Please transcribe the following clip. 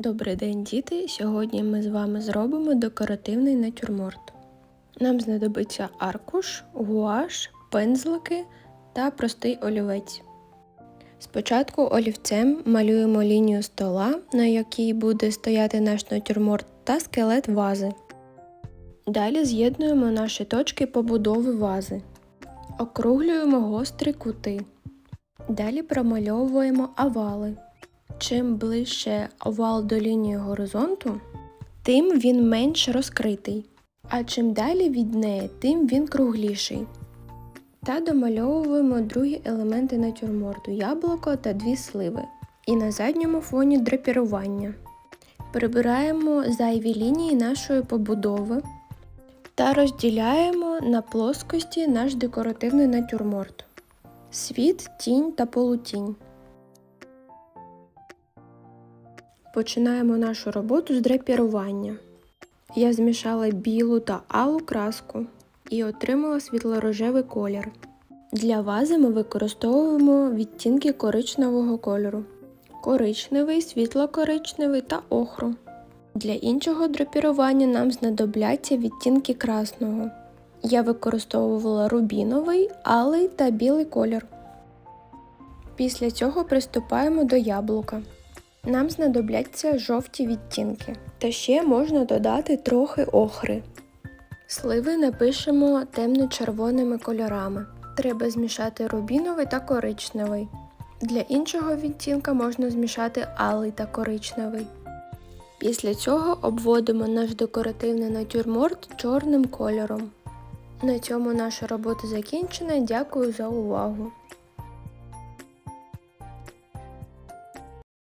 Добрий день, діти! Сьогодні ми з вами зробимо декоративний натюрморт. Нам знадобиться аркуш, гуаш, пензлики та простий олівець. Спочатку олівцем малюємо лінію стола, на якій буде стояти наш натюрморт, та скелет вази. Далі з'єднуємо наші точки побудови вази. Округлюємо гострі кути. Далі промальовуємо овали. Чим ближче овал до лінії горизонту, тим він менш розкритий, а чим далі від неї, тим він кругліший. Та домальовуємо другі елементи натюрморту яблуко та дві сливи. І на задньому фоні драпірування. Прибираємо зайві лінії нашої побудови та розділяємо на плоскості наш декоративний натюрморт. Світ, тінь та полутінь. Починаємо нашу роботу з драпірування. Я змішала білу та алу краску і отримала світло-рожевий колір. Для вази ми використовуємо відтінки коричневого кольору: коричневий, світло-коричневий та охру. Для іншого драпірування нам знадобляться відтінки красного. Я використовувала рубіновий, алий та білий колір. Після цього приступаємо до яблука. Нам знадобляться жовті відтінки. Та ще можна додати трохи охри. Сливи напишемо темно-червоними кольорами. Треба змішати рубіновий та коричневий. Для іншого відтінка можна змішати алий та коричневий. Після цього обводимо наш декоративний натюрморт чорним кольором. На цьому наша робота закінчена. Дякую за увагу!